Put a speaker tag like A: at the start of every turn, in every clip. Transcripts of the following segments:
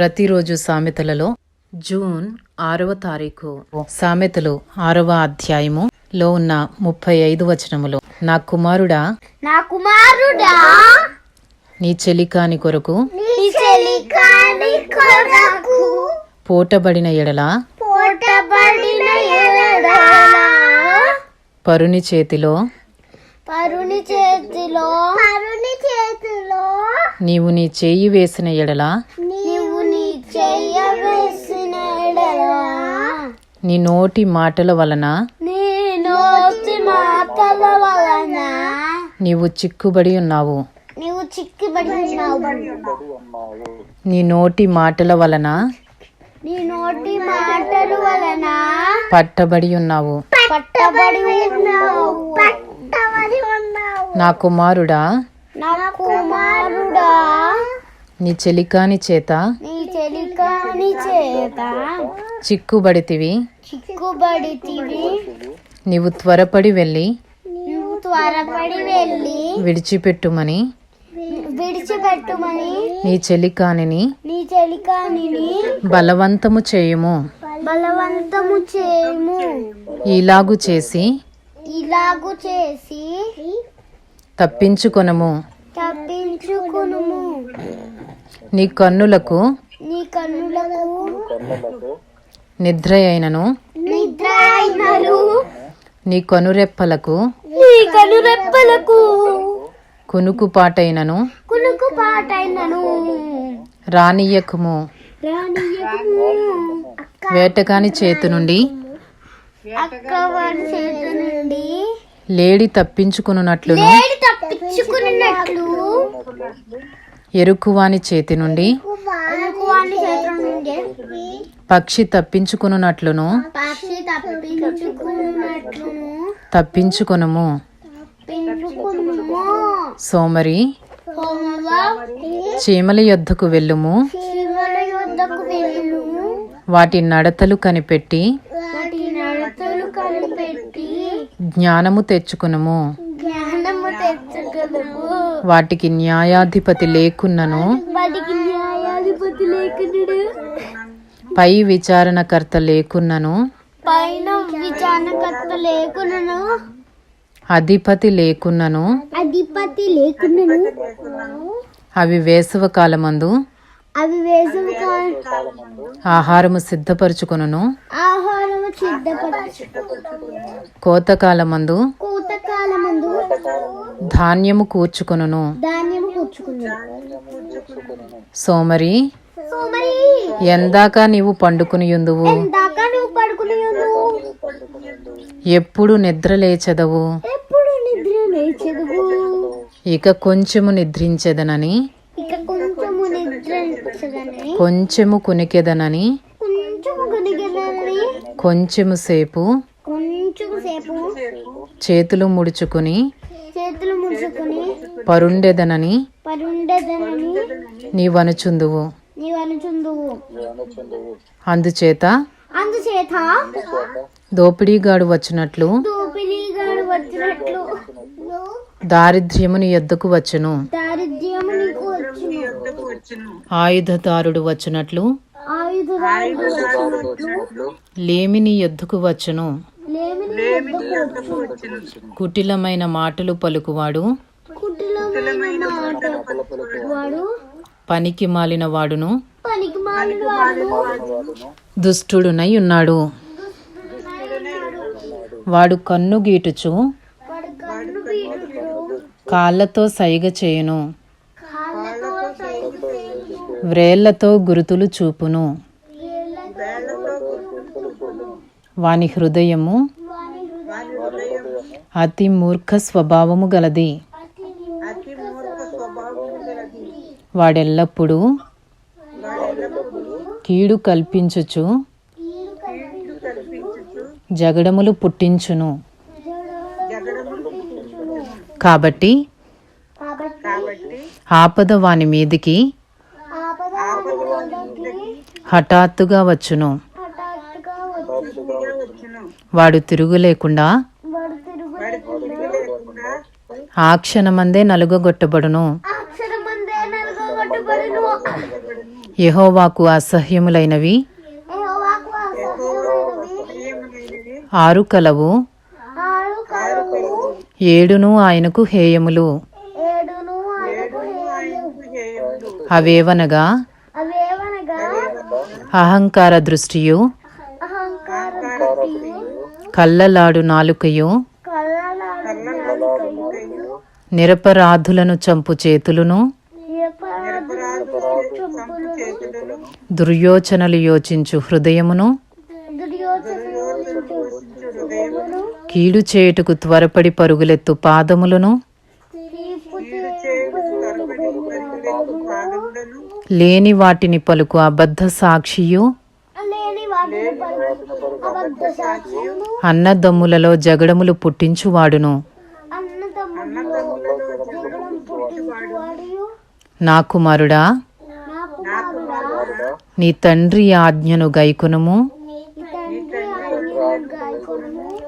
A: ప్రతిరోజు సామెతలలో జూన్ ఆరవ తారీఖు. సామెతలు ఆరవ అధ్యాయము లో ఉన్న ముప్పై ఐదు వచనములు. నా కుమారుడా
B: నా కుమారుడా
A: నీ చెలికాని కొరకు పోటబడిన ఎడల
B: పోటబడిన ఎడల
A: పరుని చేతిలో
B: పరుని చేతిలో పరుని చేతిలో
A: నీవు నీ చేయి వేసిన ఎడల
B: నీ
A: నోటి మాటల వలన
B: మాటల వలన
A: నీవు చిక్కుబడి ఉన్నావు.
B: నీవు చిక్కిబడి ఉన్నావు.
A: నీ నోటి మాటల వలన
B: నీ నోటి మాటల వలన
A: పట్టబడి ఉన్నావు.
B: పట్టబడి ఉన్నావు. పట్టబడి ఉన్నావు.
A: నా కుమారుడా
B: నా కుమారుడా
A: నీ చెలికాని చేత
B: నీ చెలికాని చేత
A: చిక్కుబడితివి.
B: చిక్కుబడితివి.
A: నీవు త్వరపడి వెళ్ళి
B: త్వరపడి వెళ్ళి
A: విడిచిపెట్టుమని
B: విడిచిపెట్టుమని
A: నీ చెలికానిని
B: నీ చెలికానిని
A: బలవంతము చేయుము.
B: బలవంతము చేయము.
A: ఇలాగు చేసి
B: ఇలాగు చేసి
A: తప్పించుకునుము. నీ కన్నులకు
B: నీ కన్నులకు
A: నిద్ర అయినను.
B: నిద్ర అయినను.
A: నీ కనురెప్పలకు
B: నీ కనురెప్పలకు
A: కునుకుపాటైనను.
B: కునుకు పాటైనను
A: రానియకుము వేటగాని చేతి నుండి
B: చేతి
A: లేడి తప్పించుకున్నట్లును
B: లేడి తప్పించుకున్నట్లు.
A: ఎరుకువాని చేతి నుండి పక్షి తప్పించుకున్నట్లును తప్పించుకొనుము.
B: తప్పించుకును
A: సోమరి చీమల యొద్దకు వెళ్ళుము. వాటి నడతలు కనిపెట్టి జ్ఞానము తెచ్చుకునుము. వాటికి న్యాయాధిపతి లేకున్నను. పై విచారణకర్త లేకున్నను.
B: పైన విచారణకర్త లేకునను
A: అధిపతి లేకున్నను.
B: అధిపతి లేకునను
A: అవి వేసవ కాలమందు.
B: అవి వేసవి
A: ఆహారము సిద్ధపరచుకొనును.
B: ఆహారము సిద్ధపరచు
A: కూతకాలమందు ధాన్యము కూర్చుకొనును. సోమరి ఎందాక నీవు
B: పడుకుని ఉన్నావు
A: ఎప్పుడు నిద్ర లేచెదవు? ఇక కొంచెము నిద్రించెదనని?
B: కొంచెము
A: కునికెదనని?
B: కొంచెము
A: సేపు? చేతులు ముడుచుకుని? పరుండెదనని
B: పరుండదనని
A: నీవనుచుందువు. అందుచేత
B: అందుచేత
A: దోపిడీగాడు వచ్చినట్లు
B: దోపిడీగాడు వచ్చినట్లు
A: దారిద్ర్యము నీ ఎద్దుకు వచ్చును. ఆయుధదారుడు వచ్చినట్లు
B: ఆయుధాలు వచ్చినట్లు
A: లేమి నీ ఎద్దుకు వచ్చును. కుటిలమైన మాటలు పలుకువాడు. పనికి మాలిన వాడును. దుష్టుడునై ఉన్నాడు. వాడు కన్ను గీటుచు.
B: వాడు కన్ను పీటుకు
A: కాళ్ళతో సైగ చేయును.
B: కాళ్ళతో సైగ చేయును.
A: వ్రేళ్ళతో గురుతులు చూపును. వాని హృదయము అతి మూర్ఖ స్వభావము గలది. వాడెల్లప్పుడూ కీడు కల్పించుచు జగడములు పుట్టించును. కాబట్టి ఆపద వాని మీదికి హఠాత్తుగా వచ్చును. వాడు తిరుగులేకుండా
B: వాడు తిరుగులేకుండా
A: ఆ క్షణమందే
B: నలుగొట్టబడును
A: యెహోవాకు అసహ్యములైనవి. ఆరు కలవు ఏడును ఆయనకు హేయములు. అవేవనగా. అహంకార దృష్టియు. కళ్ళలాడు నాలుకయు. నిరపరాధులను చంపు చేతులును? దుర్యోచనలు యోచించు హృదయమును? కీడు చేయుటకు త్వరపడి పరుగులెత్తు పాదములను? లేని వాటిని పలుకు అబద్ధ సాక్షియు? అన్నదమ్ములలో జగడములు పుట్టించువాడును. నా కుమారుడా నీ తండ్రి ఆజ్ఞను గైకొనుము.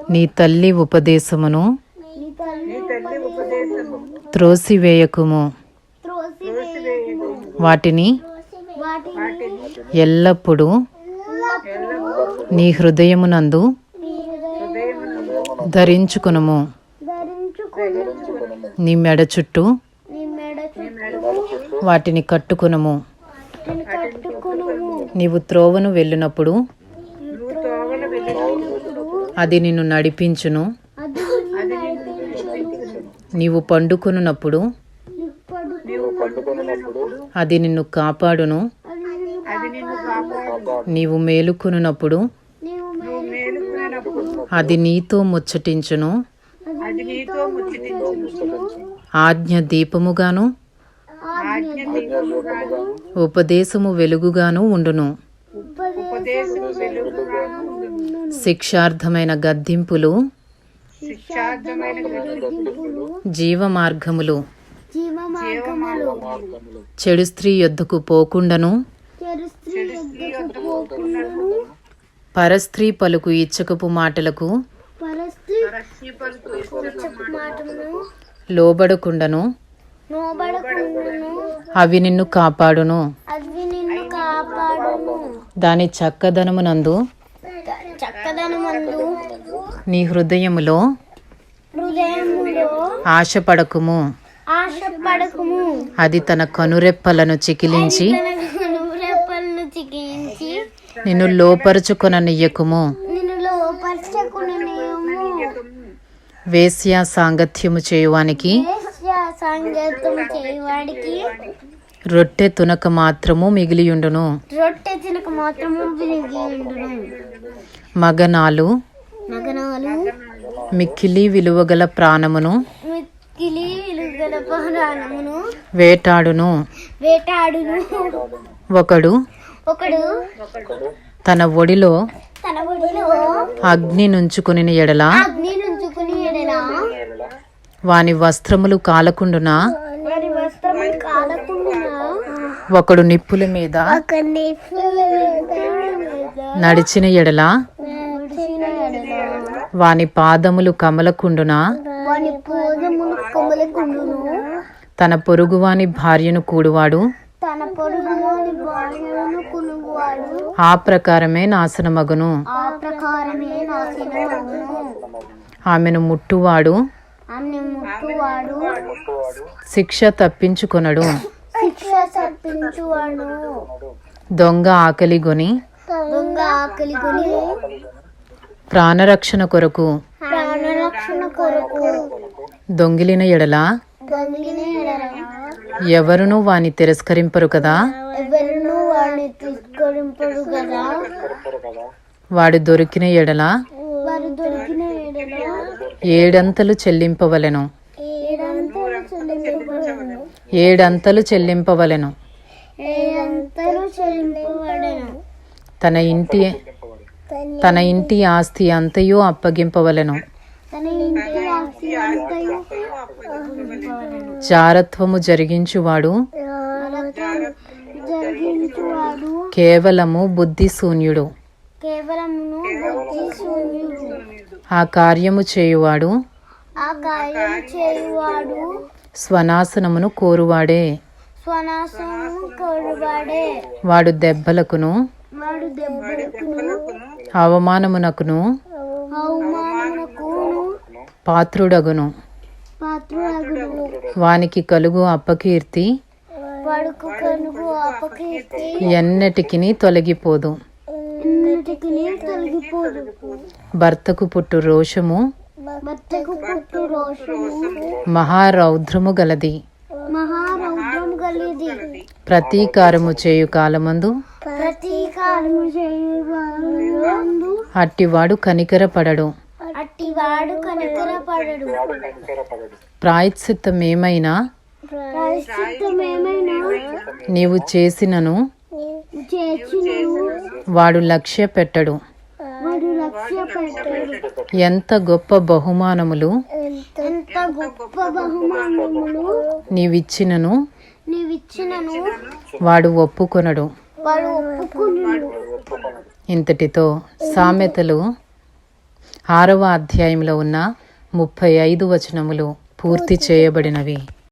B: నీ
A: తల్లి ఉపదేశమును
B: నీ తల్లి ఉపదేశము
A: త్రోసివేయకుము. వాటిని
B: వాటిని
A: ఎల్లప్పుడూ నీ హృదయమునందు ధరించుకునుము. నీ మెడ చుట్టూ వాటిని కట్టుకునుము. నీవు త్రోవను వెళ్ళినప్పుడు అది నిన్ను నడిపించును. నీవు పండుకొనున్నప్పుడు
B: పడుకున్నప్పుడు
A: అది నిన్ను కాపాడును. నీవు మేలుకొనున్నప్పుడు
B: మేలుకున్నప్పుడు
A: అది నీతో ముచ్చటించును. ఆజ్ఞ దీపముగాను ఉపదేశము వెలుగుగాను ఉండును. శిక్షార్థమైన గద్దింపులు
B: శిక్షార్థమైన గద్దింపులు
A: జీవ మార్గములు
B: జీవ మార్గములు
A: చెడు స్త్రీ యొద్దకు పోకుండను పరస్త్రీ పలుకు ఇచ్చకపు మాటలకు లోబడకుండను అవి నిన్ను కాపాడును.
B: అవి నిన్ను కాపాడును.
A: దాని చక్కదనమునందు
B: చక్కదనమందు
A: నీ హృదయములో
B: హృదయములో
A: ఆశపడకుము.
B: ఆశపడకుము.
A: అది తన కనురెప్పలను చికిలించి నిన్ను లోపరుచుకొననియ్యకుము.
B: నిన్ను లోపరచకుని
A: వేశ్యా సాంగత్యము చేయువానికి
B: సంగీతం చేయవాడికి
A: రొట్టె తునక మాత్రము మిగిలియుండును.
B: రొట్టె తినక మాత్రము విరిగియుండును.
A: మగనాలు
B: నగనాలు
A: మిక్కిలి విలువగల ప్రాణమును
B: మిక్కిలి విలుగల ప్రాణమును
A: వేటాడును.
B: వేటాడును.
A: ఒకడు
B: ఒకడు
A: తన ఒడిలో
B: తన ఒడిలో
A: అగ్ని నుంచుకుని ఎడల
B: అగ్ని నుంచుకుని ఎడలా
A: వాని వస్త్రములు కాలకుండునా? ఒకడు నిప్పుల మీద నడిచిన ఎడల? వాని పాదములు కమలకుండునా? తన పొరుగువాని భార్యను కూడువాడు? ఆ ప్రకారమే నాశనమగును.
B: ప్రకారమే నాశనమగును.
A: ఆమెను ముట్టువాడు? శిక్ష తప్పించుకొనడు.
B: శిక్ష తప్పించువాడు.
A: దొంగ
B: ఆకలి కొని.
A: ప్రాణరక్షణ కొరకు.
B: ప్రాణరక్షణ కొరకు.
A: దొంగిలిన ఎడల. ఎవరునూ వాని తిరస్కరింపరు కదా.
B: ఎవరును వాడిని తీసుకరింపడు కదా.
A: వాడు దొరికిన ఎడల. ఏడంతలు చెల్లింపవలెను.
B: ఏడంతలు
A: చెల్లింపవలెను. తన ఇంటి తన ఇంటి ఆస్తి అంతయు అప్పగింపవలెను. జారత్వము జరిగించువాడు కేవలము బుద్ధి ఆ కార్యము చేయువాడు
B: ఆ చేయువాడు
A: స్వనాశనమును కోరువాడే. వాడు దెబ్బలకును
B: వాడు దెబ్బలకును.
A: అవమానమునకును
B: అవమానమునకును.
A: పాత్రుడగును.
B: పాత్రుడగును.
A: వానికి కలుగు అప్పకీర్తి
B: వాడుకు కనుకు అపకీర్తి.
A: ఎన్నటికిని
B: ఎన్నటికి తొలగిపోదు.
A: భర్తకు పుట్టు రోషము. మహారౌద్రము గలది. ప్రతీకారము చేయు కాలమందు. అట్టివాడు కనికరపడడు.
B: కనికరపడడు.
A: ప్రాయశ్చిత్తమేమైనా.
B: ప్రాయశ్చిత్తమేమైనా.
A: నీవు చేసినను. వాడు లక్ష్య పెట్టడు. ఎంత గొప్ప బహుమానములు
B: ఎంత గొప్ప బహుమానములు
A: నీవిచ్చినను.
B: నీవిచ్చినను.
A: వాడు ఒప్పుకొనడు.
B: వాడు
A: ఇంతటితో సామెతలు ఆరవ అధ్యాయంలో ఉన్న ముప్పై ఐదు వచనములు పూర్తి చేయబడినవి.